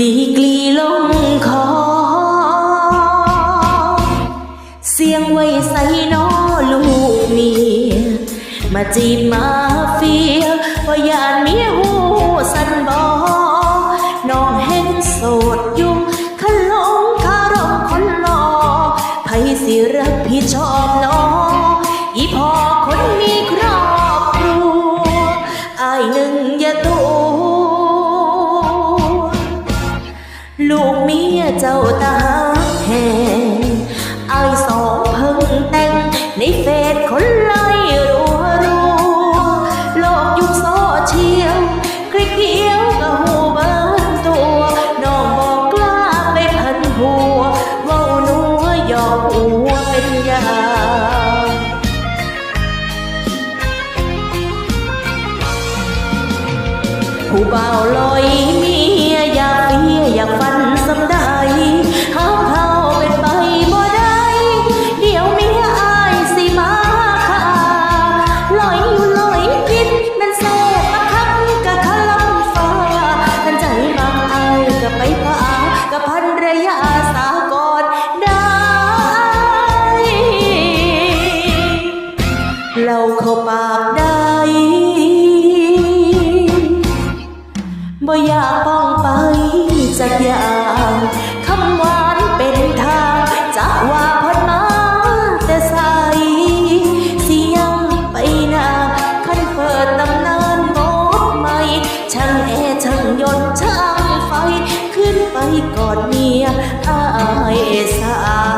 ดีกลีลงคอ เสียงไว้ใส่นอลูกเมีย มาจีบมาเฟียว่ายานมี คลิกเดียวก็หูเบิงตัวน้องบอกกล้าไปพันหัวเว้าหนัวหยอกหัวเป็นยาผู้เบาลอยเมีย เราเข้าปากได้บ่อยากป้องไปสักอย่างคำหวานเป็นทางจากว่าพอดมาแต่ใสสิยังไปนาคันเปิดตำนานบทใหม่ช่างแอช่างยนต์ช่างไฟ ขึ้นไปกอดเมียอายสา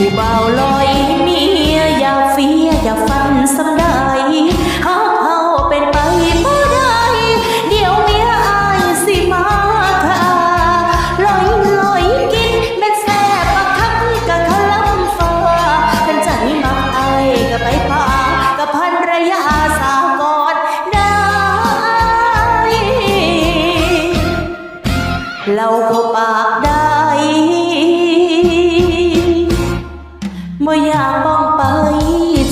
ผู้บ่าลอยเมียอยาเฟียอยาฟันสำได้หาเฮาเป็นไปบ่ได้ เดี๋ยวเมียอายสิมาค่ะลอยลอยกินแม่นแซ่บบักคักกะคลำฟ้าเป็นใจมักอายก็ไปพากับพันระยะสากอดได้เราเขอ ป้องไป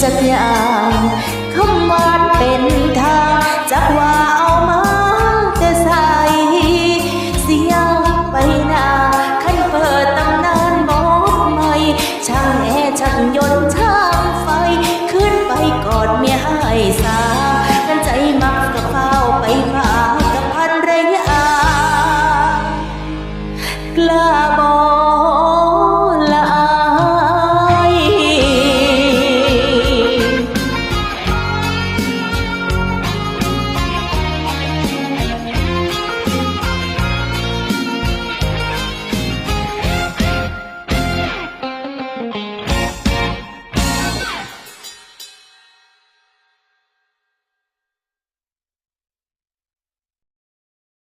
จะกอย่าง